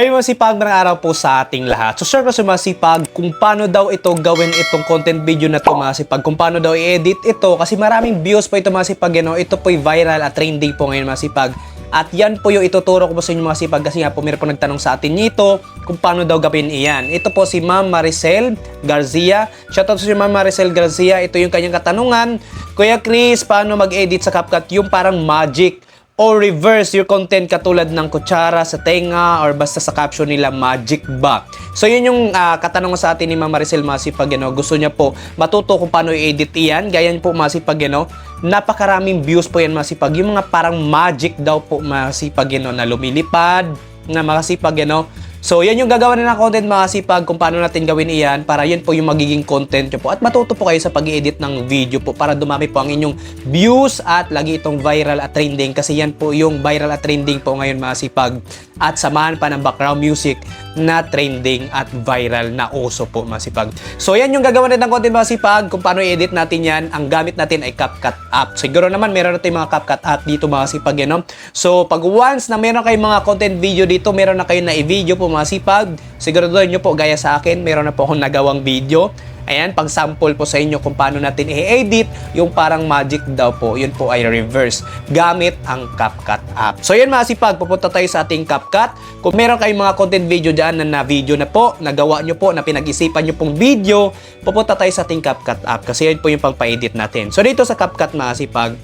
Ay masipag mga araw po sa ating lahat. So ko sa masipag kung paano daw ito gawin itong content video na to masipag. Kung paano daw i-edit ito kasi maraming views po ito masipag. You know? Ito po viral at trending po ngayon masipag. At yan po yung ituturo ko po sa inyo masipag kasi nga po meron po nagtanong sa atin nito kung paano daw gawin iyan. Ito po si Ma'am Maricel Garcia. Shoutout sa si Ma'am Maricel Garcia. Ito yung kanyang katanungan. Kuya Chris, paano mag-edit sa CapCut? Yung parang magic or reverse your content katulad ng kutsara sa tenga or basta sa caption nila magic ba. So yun yung ah, katanungan sa atin ni Ma'am Maricel Masipag, you gusto niya po matuto kung paano i-edit iyan. Ganyan po Masipag, you napakaraming views po yan Masipag. Yung mga parang magic daw po Masipag, you na lumilipad, na makasipag, know. So, yan yung gagawa na ng content mga sipag kung paano natin gawin iyan para yun po yung magiging content nyo po. At matuto po kayo sa pag edit ng video po para dumami po ang inyong views at lagi itong viral at trending kasi yan po yung viral at trending po ngayon mga sipag. At samahan pa ng background music na trending at viral na uso po mga sipag. So, yan yung gagawa na ng content mga sipag kung paano i-edit natin yan. Ang gamit natin ay CapCut app. Siguro naman meron natin mga CapCut app dito mga sipag. Yan, no? So, pag once na meron kayong mga content video dito, meron na kayo na i-video po mga sipag. Siguraduhin nyo po, gaya sa akin, meron na po akong nagawang video. Ayan, pang sample po sa inyo kung paano natin i-edit yung parang magic daw po. Yun po ay reverse gamit ang CapCut app. So yun mga sipag, pupunta tayo sa ating CapCut. Kung meron kayong mga content video dyan na na-video na po, nagawa nyo po, na pinag-isipan nyo pong video, pupunta tayo sa ating CapCut app kasi yun po yung pang-edit natin. So dito sa CapCut mga sipag,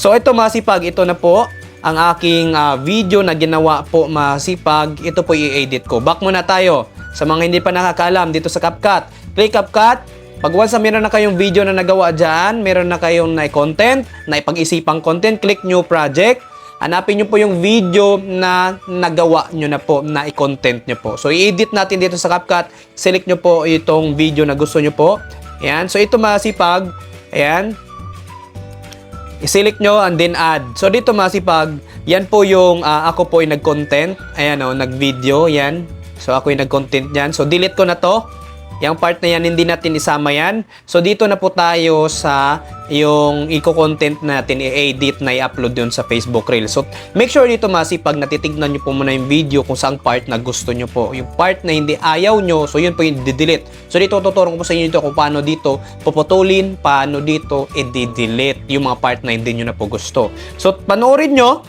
So ito mga sipag, ito na po ang aking ah, video na ginawa po masipag. Ito po i-edit ko. Back muna tayo. Sa mga hindi pa nakakaalam dito sa CapCut. Click CapCut. Pag once meron na kayong video na nagawa dyan, meron na kayong na content, na ipag-isipang content, click new project. Hanapin nyo po yung video na nagawa nyo na po, na i-content nyo po. So, i-edit natin dito sa CapCut. Select nyo po itong video na gusto nyo po. Ayan. So, ito masipag. Ayan i-select nyo and then add. So dito masipag, yan po yung ah, ako po ay nag-content. Ayan o, nag-video, yan. So ako yung nag-content yan. So delete ko na to. Yung part na yan, hindi natin isama yan. So dito na po tayo sa yung eco-content natin, i-edit na i-upload yun sa Facebook Reels. So make sure dito masipag natitignan nyo po muna yung video kung saan part na gusto nyo po. Yung part na hindi ayaw nyo, so yun po yung delete. So dito tuturo ko po sa inyo dito kung paano dito puputulin, paano dito i-delete yung mga part na hindi nyo na po gusto. So panoorin nyo,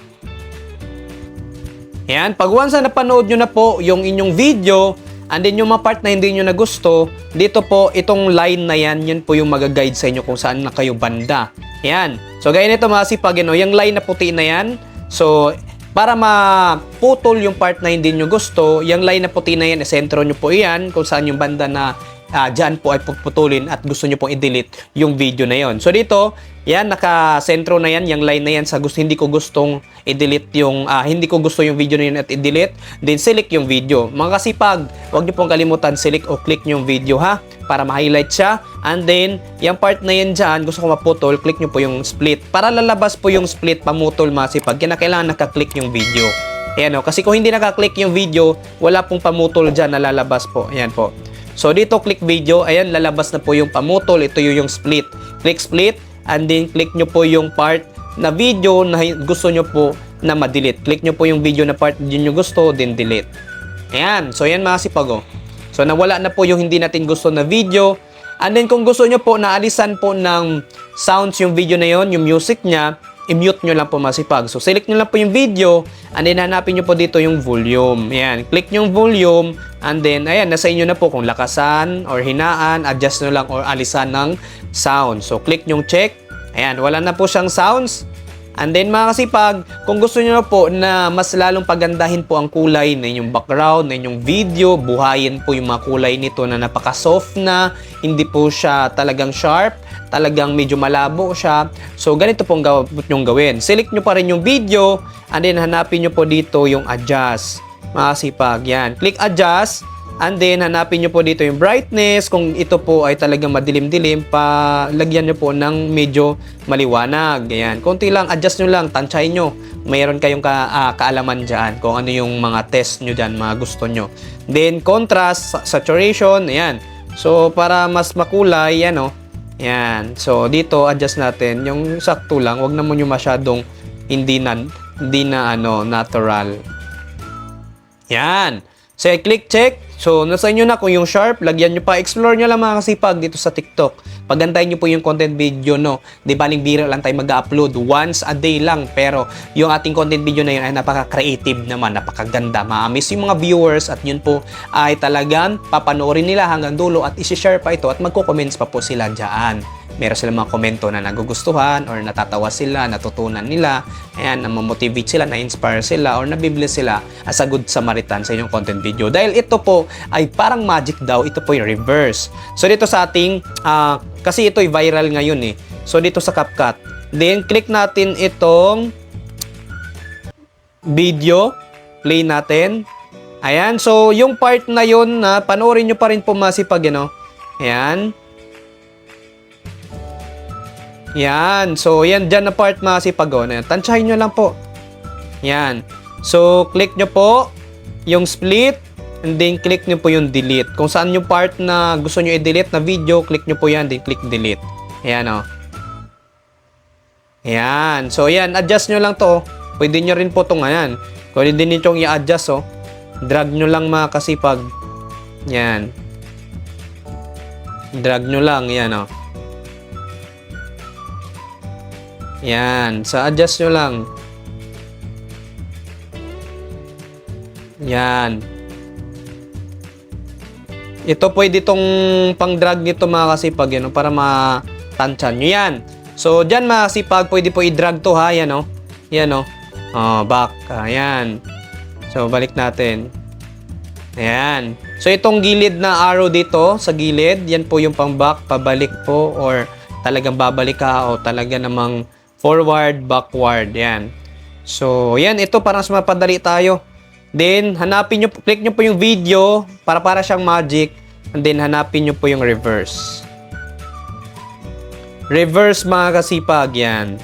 yan, pag once na napanood nyo na po yung inyong video, and then yung mga part na hindi nyo na gusto, dito po, itong line na yan, yan po yung mag-guide sa inyo kung saan na kayo banda. Yan. So, gaya nito mga sipag, you know, yung line na puti na yan, so, para maputol yung part na hindi nyo gusto, yung line na puti na yan, sentro nyo po yan, kung saan yung banda na ah, dyan po ay puputulin at gusto nyo pong i-delete yung video na yon. So dito, yan, naka-sentro na yan, yung line na yan sa gusto, hindi ko gustong i-delete yung, ah, hindi ko gusto yung video na yun at i-delete, then select yung video. Mga kasipag, huwag nyo pong kalimutan, select o click yung video ha, para ma-highlight siya. And then, yung part na yan dyan, gusto ko maputol, click nyo po yung split. Para lalabas po yung split, pamutol masipag, kinakailangan naka-click yung video. Ayan o, kasi kung hindi naka-click yung video, wala pong pamutol dyan na lalabas po. Ayan po. So dito click video, ayan lalabas na po yung pamutol, ito yung, split. Click split and then click nyo po yung part na video na gusto nyo po na ma-delete. Click nyo po yung video na part na nyo gusto, then delete. Ayan, so yan mga sipago. So nawala na po yung hindi natin gusto na video. And then kung gusto nyo po na alisan po ng sounds yung video na yon, yung music niya, i-mute nyo lang po masipag. So, select nyo lang po yung video and then hanapin nyo po dito yung volume. Ayan, click nyo yung volume and then, ayan, nasa inyo na po kung lakasan or hinaan, adjust nyo lang or alisan ng sound. So, click nyo check. Ayan, wala na po siyang sounds. And then mga kasipag, kung gusto niyo na po na mas lalong pagandahin po ang kulay na inyong background, na inyong video, buhayin po yung mga kulay nito na napaka-soft na, hindi po siya talagang sharp, talagang medyo malabo siya. So ganito pong gaw- gawin. Select nyo pa rin yung video, and then hanapin nyo po dito yung adjust. Mga kasipag, yan. Click adjust, And then, hanapin nyo po dito yung brightness. Kung ito po ay talagang madilim-dilim, pa lagyan nyo po ng medyo maliwanag. Ayan. Konti lang, adjust nyo lang, tansyahin nyo. Mayroon kayong ka, ah, kaalaman dyan kung ano yung mga test nyo dyan, mga gusto nyo. Then, contrast, sa- saturation, ayan. So, para mas makulay, yan o. Yan. So, dito, adjust natin. Yung sakto lang, wag naman yung masyadong hindi na, hindi na ano, natural. Yan. So, click check. So, nasa inyo na kung yung sharp, lagyan nyo pa. Explore nyo lang mga kasipag dito sa TikTok. Pagandahin nyo po yung content video, no? Di baling bira lang tayo mag-upload. Once a day lang. Pero, yung ating content video na yun ay napaka-creative naman, napakaganda. Maamis yung mga viewers at yun po ay talagang papanoorin nila hanggang dulo at isi-share pa ito at magko-comments pa po sila dyan meron silang mga komento na nagugustuhan or natatawa sila, natutunan nila, ayan, na-motivate sila, na-inspire sila, or nabibless sila as a good Samaritan sa inyong content video. Dahil ito po ay parang magic daw, ito po yung reverse. So dito sa ating, ah, kasi ito ay viral ngayon eh. So dito sa CapCut, then click natin itong video, play natin. Ayan, so yung part na yun na panoorin nyo pa rin po masipag, you know. Ayan. Yan. So, yan dyan na part masipag. Oh. Ayan. Tansyahin nyo lang po. Yan. So, click nyo po yung split and then click nyo po yung delete. Kung saan yung part na gusto nyo i-delete na video, click nyo po yan, then click delete. Ayan o. Oh. Ayan. So, yan. Adjust nyo lang to. Pwede nyo rin po itong ayan. Pwede din itong i-adjust oh. Drag nyo lang mga kasipag. Yan. Drag nyo lang. Yan oh. Yan. Sa adjust nyo lang. Yan. Ito pwede itong pang-drag nito mga kasipag yan, para matansyan nyo yan. So, dyan mga kasipag, pwede po i-drag to ha. Yan o. Yan o. Oh, back. Ayan. So, balik natin. Ayan. So, itong gilid na arrow dito, sa gilid, yan po yung pang back, pabalik po, or talagang babalik ka, o talaga namang forward, backward. Yan. So, yan. Ito parang mas mapadali tayo. Then, hanapin nyo, click nyo po yung video para para siyang magic. And then, hanapin nyo po yung reverse. Reverse mga kasipag, yan.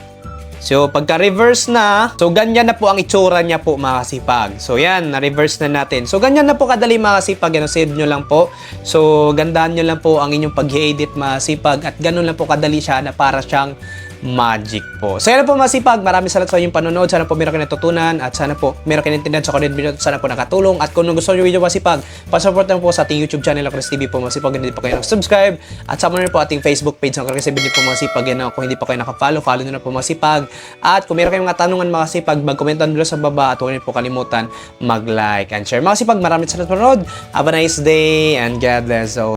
So, pagka-reverse na, so ganyan na po ang itsura niya po mga kasipag. So, yan, na-reverse na natin. So, ganyan na po kadali mga kasipag. Yan, save nyo lang po. So, gandaan nyo lang po ang inyong pag-edit mga kasipag. At ganun lang po kadali siya na para siyang magic po. So, yan po mga kasipag. Maraming salamat sa inyong panonood. Sana po meron kayo natutunan. At sana po meron kayo naintindihan sa content video. Sana po nakatulong. At kung gusto nyo video mga kasipag, pasupport lang po sa ating YouTube channel, Chris TV po mga kasipag. Hindi pa kayo subscribe At sama rin po ating Facebook page ng Chris TV po mga kasipag. Yan, kung hindi pa kayo nakafollow, follow nyo na po mga kasipag. At kung meron kayong mga tanungan mga kasipag, mag-comment down below sa baba at huwag niyo po kalimutan mag-like and share. Mga kasipag, maraming salamat sa panonood. Have a nice day and God bless all.